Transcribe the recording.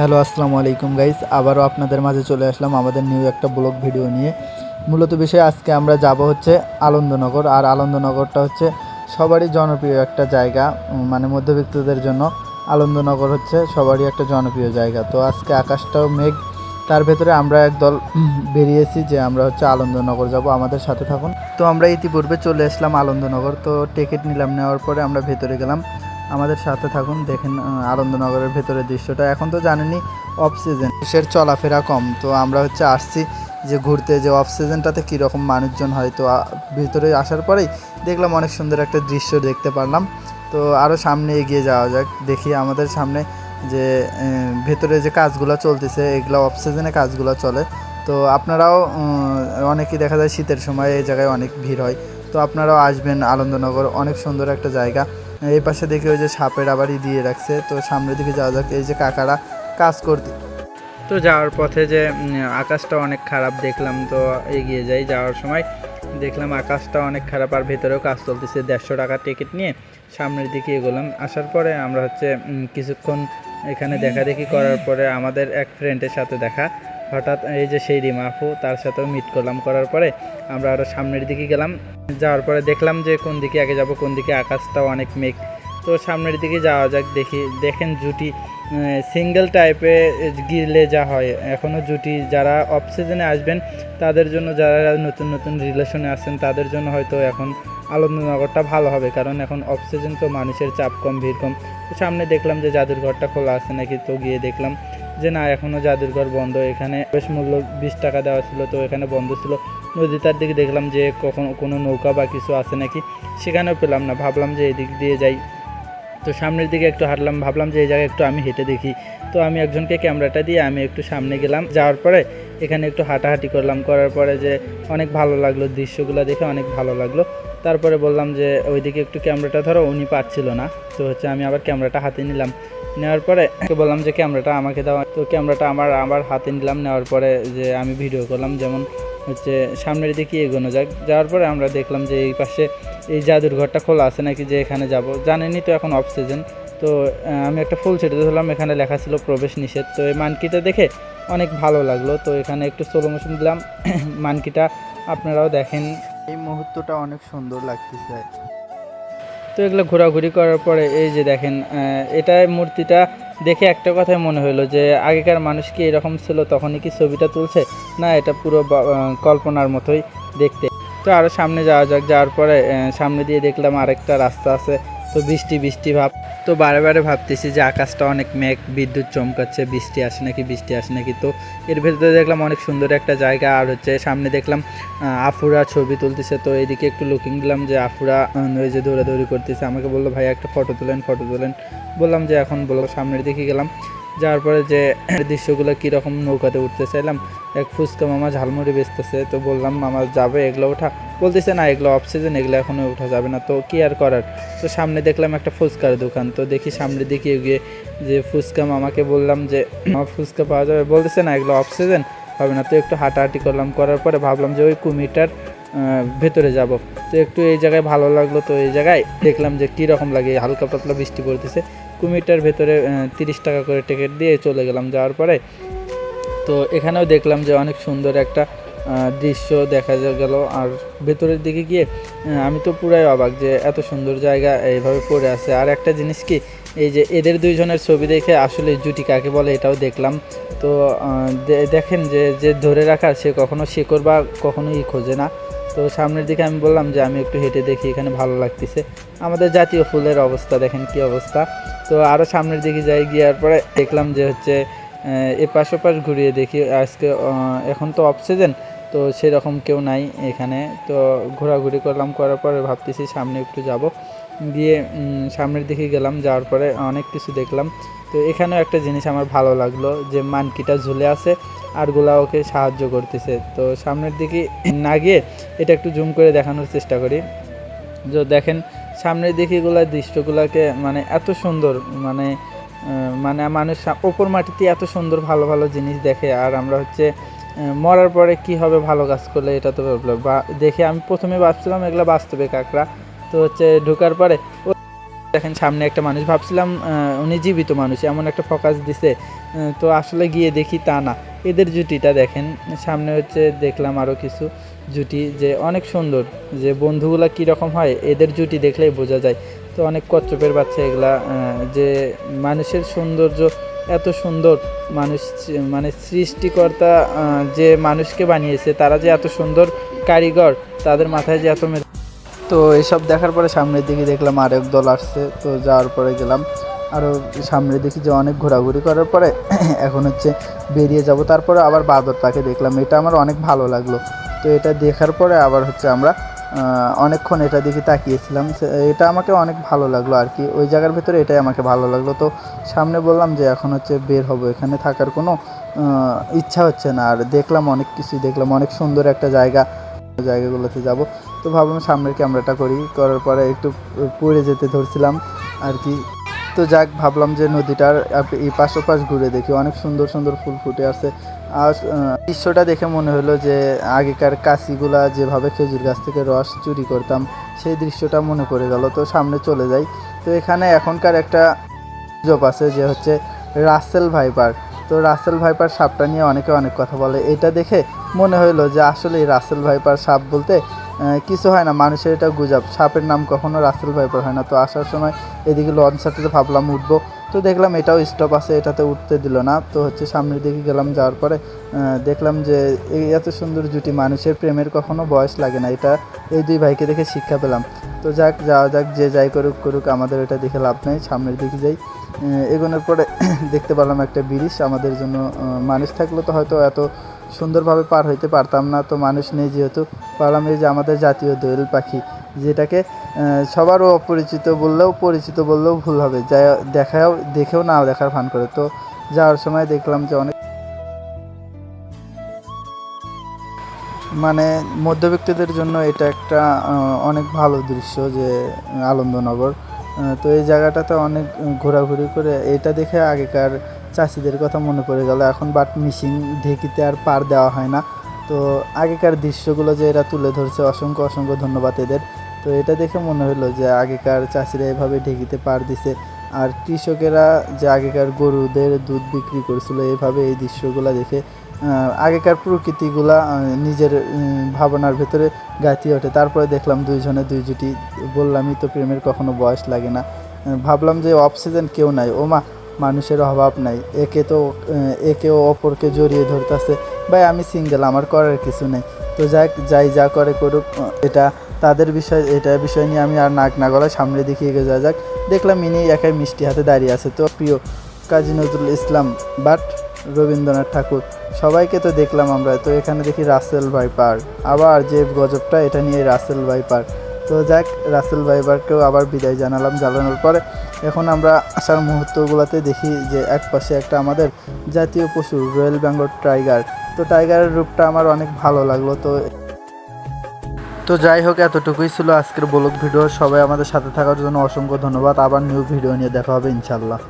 Hello, আসসালামু আলাইকুম guys. আবারও আপনাদের মাঝে চলে আসলাম আমাদের নিউ একটা ব্লগ ভিডিও নিয়ে। মূলত বিষয় আজকে আমরা যাব হচ্ছে আনন্দনগর, আর আনন্দনগরটা হচ্ছে সবারই জনপ্রিয় একটা জায়গা মানে মধ্যবিত্তদের জন্য আনন্দনগর হচ্ছে সবারই একটা জনপ্রিয় জায়গা। তো আজকে আকাশটাও মেঘ, তার ভেতরে আমরা একদল বেরিয়েছি যে আমরা হচ্ছে আনন্দনগর যাব। আমাদের সাথে থাকুন। তো আমরা ইতিপূর্বে চলে আসলাম আনন্দনগর, তো টিকিট নিলাম, নেওয়ার পরে আমরা ভেতরে গেলাম। আমাদের সাথে থাকুন, দেখেন আনন্দনগরের ভেতরের দৃশ্যটা। এখন তো জানেনই অফ সিজন দেশের চলাফেরা কম, তো আমরা হচ্ছে আসছি যে ঘুরতে, যে অফ সিজনটাতে কীরকম মানুষজন হয়, তো ভিতরে আসার পরেই দেখলাম অনেক সুন্দর একটা দৃশ্য দেখতে পারলাম। তো আরও সামনে এগিয়ে যাওয়া যাক, দেখি আমাদের সামনে যে ভেতরে যে কাজগুলো চলতেছে, এগুলো অফ সিজনে কাজগুলো চলে। তো আপনারাও অনেকেই দেখা যায় শীতের সময় এই জায়গায় অনেক ভিড় হয়। তো আপনারাও আসবেন আনন্দনগর, অনেক সুন্দর একটা জায়গা। এই পাশে দেখি ওই যে সাপের আবারই দিয়ে রাখছে। তো সামনের দিকে যাওয়া যাক, এই যে কাকারা কাজ করতে। তো যাওয়ার পথে যে আকাশটা অনেক খারাপ দেখলাম, তো এগিয়ে যাই যাওয়ার সময়। দেখলাম আকাশটা অনেক খারাপ আর ভেতরেও কাজ চলতেছে। দেড়শো টাকা টিকিট নিয়ে সামনের দিকে এগোলাম। আসার পরে আমরা হচ্ছে কিছুক্ষণ এখানে দেখা দেখি করার পরে আমাদের এক ফ্রেন্ডের সাথে দেখা। হঠাৎ এই যে সেই রিমাফু তার সাথেও মিট করলাম। করার পরে আমরা আরও সামনের দিকে গেলাম। যাওয়ার পরে দেখলাম যে কোন দিকে আগে যাব, কোন দিকে আকাশটাও অনেক মেঘ। তো সামনের দিকে যাওয়া যাক, দেখি, দেখেন জুটি। সিঙ্গেল টাইপে গিরলে যা হয়। এখনও জুটি, যারা অফ সিজনে আসবেন, তাদের জন্য যারা নতুন নতুন রিলেশনে আছেন, তাদের জন্য হয়তো এখন আনন্দনগরটা ভালো হবে। কারণ এখন অফ সিজন তো মানুষের চাপ কম, ভিড় কম। সামনে দেখলাম যে জাদুরঘরটা খোলা আছে নাকি, তো গিয়ে দেখলাম। যে না এখনও জাদুরঘর বন্ধ, এখানে বেশ মূল্য বিশ টাকা দেওয়া ছিল, তো এখানে বন্ধ ছিল। নদীটার দিকে দেখলাম যে কখনো, কোনো নৌকা বা কিছু আছে নাকি, সেখানেও পেলাম না। ভাবলাম যে এদিক দিয়ে যাই। তো সামনের দিকে একটু হাঁটলাম, ভাবলাম যে এই জায়গায় একটু আমি হেঁটে দেখি। তো আমি একজনকে ক্যামেরাটা দিয়ে আমি একটু সামনে গেলাম। যাওয়ার পরে এখানে একটু হাঁটাহাঁটি করলাম। করার পরে যে অনেক ভালো লাগল, দৃশ্যগুলো দেখে অনেক ভালো লাগল। তারপরে বললাম যে, ওইদিকে একটু ক্যামেরাটা ধরো। উনি পারছিল না। তো হচ্ছে আমি আবার ক্যামেরাটা হাতে নিলাম। নেওয়ার পরে বললাম যে, ক্যামেরাটা আমাকে দাও। তো ক্যামেরাটা আমার, আবার হাতে নিলাম। নেওয়ার পরে যে, আমি ভিডিও করলাম যেমন হচ্ছে সামনের দিকে এগোনো যাক। যাওয়ার পরে আমরা দেখলাম যে, এই পাশে এই জাদুর ঘরটা খোলা আছে নাকি যে, এখানে যাব। জানেনই তো এখন অফ সিজন তো আমি একটা ফুল ছেড়ে ধরলাম। এখানে লেখা ছিল প্রবেশ নিষেধ। তো এই মানকিটা দেখে অনেক ভালো লাগল। তো এখানে একটু সোলো মোশন দিলাম। মানকিটা আপনারাও দেখেন। এই মুহূর্তটা অনেক সুন্দর লাগতেছে। তো এগুলো ঘোরাঘুরি করার পরে এই যে দেখেন এটা মূর্তিটা দেখে একটা কথাই মনে হলো যে, আগেকার মানুষ কি এরকম ছিল তখনই কি ছবিটা তুলছে? না, এটা পুরো কল্পনার মতোই দেখতে। তো আরও সামনে যাওয়া যাক, যাওয়ার পরে সামনে দিয়ে দেখলাম আরেকটা রাস্তা আছে। তো বৃষ্টি বৃষ্টি ভাব। তো বারে বারে ভাবতেছি যে আকাশটা অনেক মেঘ, বিদ্যুৎ চমকাচ্ছে, বৃষ্টি আসে নাকি, বৃষ্টি আসে নাকি। তো এর ভেতরে দেখলাম অনেক সুন্দর একটা জায়গা আর হচ্ছে সামনে দেখলাম আফুরা ছবি তুলতেছে। তো এদিকে একটু লুকিং দিলাম যে আফুরা ওই যে দৌড়াদৌড়ি করতেছে। আমাকে বলল, ভাই, একটা ফটো তোলেন ফটো তোলেন। বললাম যে এখন বলো সামনের দিকে গেলাম। যাওয়ার পরে যে দৃশ্যগুলো কীরকম নৌকাতে উঠতে চাইলাম এক ফুচকা মামা ঝালমুড়ি বেচতেছে, তো বললাম, মামা যাবে, এগুলো ওঠা। বলতেছে, না, এগুলো অফ সিজন এগুলো এখনও ওঠা যাবে না। তো কি আর করার? তো সামনে দেখলাম একটা ফুচকার দোকান। তো দেখি সামনে দিকে গিয়ে যে ফুচকা মামাকে বললাম যে ফুচকা পাওয়া যাবে? বলতেছে, না, এগুলো অফ সিজন হবে না। তো একটু হাঁটাহাঁটি করলাম, করার পরে ভাবলাম যে ওই কুমিরটার ভেতরে যাব। তো একটু এই জায়গায় ভালো লাগল, তো এই জায়গায় দেখলাম যে কী রকম লাগে, হালকা পাতলা বৃষ্টি পড়তেছে। কুমিরটার ভেতরে তিরিশ টাকা করে টিকিট দিয়ে চলে গেলাম। যাওয়ার পরে তো এখানেও দেখলাম যে অনেক সুন্দর একটা দৃশ্য দেখা গেল। আর ভেতরের দিকে গিয়ে আমি তো পুরাই অবাক যে এত সুন্দর জায়গা এইভাবে পড়ে আছে। আর একটা জিনিস কি, এই যে এদের দুইজনের ছবি দেখে আসলে জুটি কাকে বলে এটাও দেখলাম। তো দেখেন যে যে ধরে রাখার সে কখনো শেকড় বা কখনোই খোঁজে না। তো সামনের দিকে আমি বললাম যে আমি একটু হেঁটে দেখি এখানে ভালো লাগতেছে। আমাদের জাতীয় ফুলের অবস্থা দেখেন কি অবস্থা। তো আরও সামনের দিকে যাই, গিয়ার পরে দেখলাম যে হচ্ছে এপাশ ওপাশ ঘুরিয়ে দেখি, আজকে এখন তো অফ সিজন তো সেরকম কেউ নাই এখানে। তো ঘোরাঘুরি করলাম, করার পরে ভাবতেছি সামনে একটু যাব। গিয়ে সামনের দিকে গেলাম, যাওয়ার পরে অনেক কিছু দেখলাম। তো এখানেও একটা জিনিস আমার ভালো লাগল, যে মানকিটা ঝুলে আছে, আর আরগুলা ওকে সাহায্য করতেছে। তো সামনের দিকে না গিয়ে এটা একটু জুম করে দেখানোর চেষ্টা করি। যে দেখেন, সামনের দিকে এগুলা দৃশ্যগুলোকে মানে এত সুন্দর মানে মানে মানুষ ওপর মাটিতে এত সুন্দর ভালো ভালো জিনিস দেখে, আর আমরা হচ্ছে মরার পরে কি হবে ভালো কাজ করলে এটা তো বা, দেখে আমি প্রথমে ভাবছিলাম এগুলো বাস্তবে কাঁকড়া। তো হচ্ছে ঢোকার পরে দেখেন, সামনে একটা মানুষ, ভাবছিলাম উনি জীবিত মানুষ, এমন একটা ফোকাস দিছে তো আসলে গিয়ে দেখি তা না। এদের জুটিটা দেখেন, সামনে হচ্ছে দেখলাম আরও কিছু জুটি যে অনেক সুন্দর, যে বন্ধুগুলা কীরকম হয়, এদের জুটি দেখলেই বোঝা যায়। তো অনেক কচ্ছপের বাচ্চা এগুলা যে মানুষের সৌন্দর্য এত সুন্দর, মানুষ মানে সৃষ্টিকর্তা যে মানুষকে বানিয়েছে, তারা যে এত সুন্দর কারিগর, তাদের মাথায় যে এত তো এসব দেখার পরে সামনের দিকে দেখলাম আরেক দল আসছে, তো যাওয়ার পরে গেলাম। আরও সামনে দেখি যে অনেক ঘোরাঘুরি করার পরে এখন হচ্ছে বেরিয়ে যাব। তারপরে আবার বাদর পাখি দেখলাম। এটা আমার অনেক ভালো লাগল। তো এটা দেখার পরে আবার হচ্ছে আমরা অনেকক্ষণ এটা দিকে তাকিয়েছিলাম। এটা আমাকে অনেক ভালো লাগল আর কি। ওই জায়গার ভেতরে এটাই আমাকে ভালো লাগল। তো সামনে বললাম যে, এখন হচ্ছে বের হব। এখানে থাকার কোনো ইচ্ছা হচ্ছে না। আর দেখলাম অনেক কিছুই, দেখলাম অনেক সুন্দর একটা জায়গা। জায়গাগুলোতে যাব। তো ভাবলাম সামনের ক্যামেরাটা করি। করার পরে একটু পড়ে যেতে ধরছিলাম আর কি। তো যাক, ভাবলাম যে নদীটার এই পাশ ওপাশ ঘুরে দেখি। অনেক সুন্দর সুন্দর ফুল ফুটে আছে। আর দৃশ্যটা দেখে মনে হলো যে আগেকার কাশিগুলা যেভাবে খেজুর গাছ থেকে রস চুরি করতাম, সেই দৃশ্যটা মনে পড়ে গেল। তো সামনে চলে যাই। তো এখানে এখনকার একটা জব আছে যে হচ্ছে রাসেল ভাইপার। তো রাসেল ভাইপার সাপটা নিয়ে অনেকে অনেক কথা বলে। এটা দেখে মনে হলো যে আসলে রাসেল ভাইপার সাপ বলতে কিছু হয় না। মানুষের এটা গুজব। সাপের নাম কখনো রাসেল ভাইপার হয় না। তো আসার সময় এদিকে লঞ্চটাতে ভাবলাম উঠবো। তো দেখলাম এটাও স্টপ আছে, এটাতে উঠতে দিল না। তো হচ্ছে সামনের দিকে গেলাম, যাওয়ার পরে দেখলাম যে এই এত সুন্দর জুটি, মানুষের প্রেমের কখনো বয়স লাগে না। এটা এই দুই ভাইকে দেখে শিক্ষা পেলাম। তো যাক, যাওয়া যাক, যে যাই করুক করুক, আমাদের এটা দেখে লাভ নেই, সামনের দিকে যাই। এগোনোর পরে দেখতে পেলাম একটা ব্রিজ, আমাদের জন্য মানুষ থাকলে তো হয়তো এত সুন্দরভাবে পার হইতে পারতাম না। তো মানুষ নেই যেহেতু পারলাম, এই যে আমাদের জাতীয় দোয়েল পাখি, যেটাকে সবারও অপরিচিত বললেও পরিচিত বললেও ভুল হবে। যা দেখাও দেখেও না দেখার ভান করে। তো যাওয়ার সময় দেখলাম যে অনেক মানে মধ্যবিত্তদের জন্য এটা একটা অনেক ভালো দৃশ্য যে আনন্দনগর। তো এই জায়গাটাতে অনেক ঘোরাঘুরি করে, এটা দেখে আগেকার চাষিদের কথা মনে পড়ে গেল। এখন বাট মিশিং ঢেকিতে আর পার দেওয়া হয় না। তো আগেকার দৃশ্যগুলো যে এরা তুলে ধরছে, অসংখ্য অসংখ্য ধন্যবাদ এদের। তো এটা দেখে মনে হলো যে আগেকার চাষিরা এভাবে ঢেকিতে পার দিছে। আর কৃষকেরা যে আগেকার গরুদের দুধ বিক্রি করেছিল, এভাবে এই দৃশ্যগুলো দেখে আগেকার প্রকৃতিগুলা নিজের ভাবনার ভেতরে গাঁথিয়ে ওঠে। তারপরে দেখলাম দুইজনে দুই জুটি, বললামই তো প্রেমের কখনো বয়স লাগে না। ভাবলাম যে অক্সিজেন কেউ নাই। ও মা মানুষের অভাব নাই। একে তো, একে অপরকে জড়িয়ে ধরতেছে। ভাই, আমি সিঙ্গেল আমার করার কিছু নেই। তো যাক, যাই যা করে করুক, এটা তাদের বিষয়, এটা বিষয় নিয়ে আমি আর নাক না গলায় সামনে দিকে এগিয়ে যাওয়া যাক। দেখলাম ইনি একাই মিষ্টি হাতে দাঁড়িয়ে আছে। তো প্রিয় কাজী নজরুল ইসলাম বাট রবীন্দ্রনাথ ঠাকুর, সবাইকে তো দেখলাম আমরা। তো এখানে দেখি রাসেল ভাই ভাইপার। আবার যে গজবটা, এটা নিয়ে রাসেল ভাই ভাইপার। তো যাক, রাসেল ভাইপারকেও আবার বিদায় জানালাম জানানোর পরে এখন আমরা আসার মুহূর্তগুলোতে দেখি যে এক পাশে একটা আমাদের জাতীয় পশু, রয়্যাল বেঙ্গল টাইগার। তো টাইগারের রূপটা আমার অনেক ভালো লাগল, তো তো যাই হোক, এতটুকুই ছিল আজকের ব্লগ ভিডিও। সবাই আমাদের সাথে থাকার জন্য অসংখ্য ধন্যবাদ। আবার নিউ ভিডিও নিয়ে দেখা হবে ইনশাল্লাহ